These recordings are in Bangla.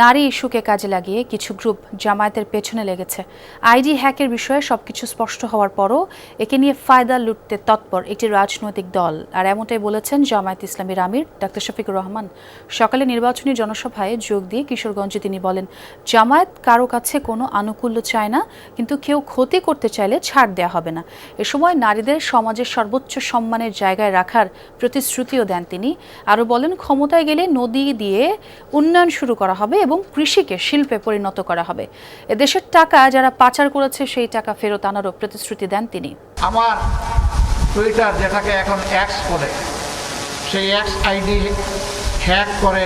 নারী ইস্যুকে কাজে লাগিয়ে কিছু গ্রুপ জামায়াতের পেছনে লেগেছে। আইডি হ্যাকের বিষয়ে সবকিছু স্পষ্ট হওয়ার পরও একে নিয়ে ফায়দা লুটতে তৎপর একটি রাজনৈতিক দল। আর এমনটাই বলেছেন জামায়াত ইসলামীর আমির ডাক্তার শফিকুর রহমান। সকালে নির্বাচনী জনসভায় যোগ দিয়ে কিশোরগঞ্জে তিনি বলেন, জামায়াত কারও কাছে কোনো আনুকূল্য চায় না, কিন্তু কেউ ক্ষতি করতে চাইলে ছাড় দেওয়া হবে না। এ সময় নারীদের সমাজের সর্বোচ্চ সম্মানের জায়গায় রাখার প্রতিশ্রুতিও দেন তিনি। আরও বলেন, ক্ষমতায় গেলে নদী দিয়ে উন্নয়ন শুরু করা হবে এবং কৃষিকে শিল্পে পরিণত করা হবে। এদেশের টাকা যারা পাচার করেছে, সেই টাকা ফেরত আনারও প্রতিশ্রুতি দেন তিনি। আমার টুইটার, যেটাকে এখন অ্যাক্স বলে, সেই অ্যাক্স আইডি হ্যাক করে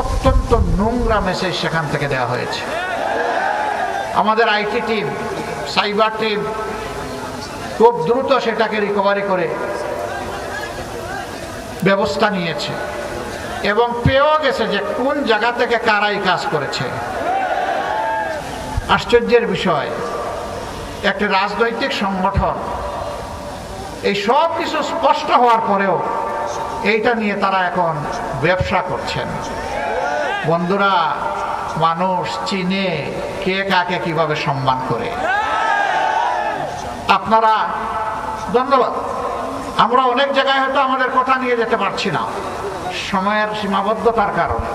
অত্যন্ত নোংরা মেসেজ সেখান থেকে দেওয়া হয়েছে। আমাদের আইটি টিম সাইবার টিম খুব দ্রুত সেটাকে রিকভারি করে ব্যবস্থা নিয়েছে। এবং পেয়েও গেছে যে কোন জায়গা থেকে কারাই কাজ করেছে। আশ্চর্যের বিষয়, একটি রাজনৈতিক সংগঠন, এই সব কিছু স্পষ্ট হওয়ার পরেও এইটা নিয়ে তারা এখন ব্যবসা করছেন। বন্ধুরা, মানুষ চিনে কে কাকে কীভাবে সম্মান করে। আপনারা, ধন্যবাদ। আমরা অনেক জায়গায় হয়তো আমাদের কথা নিয়ে যেতে পারছি না। সময়ের সীমাবদ্ধতার কারণে।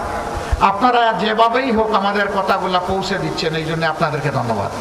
আপনারা যেভাবেই হোক আমাদের কথাগুলো পৌঁছে দিচ্ছেন এই জন্য আপনাদেরকে ধন্যবাদ।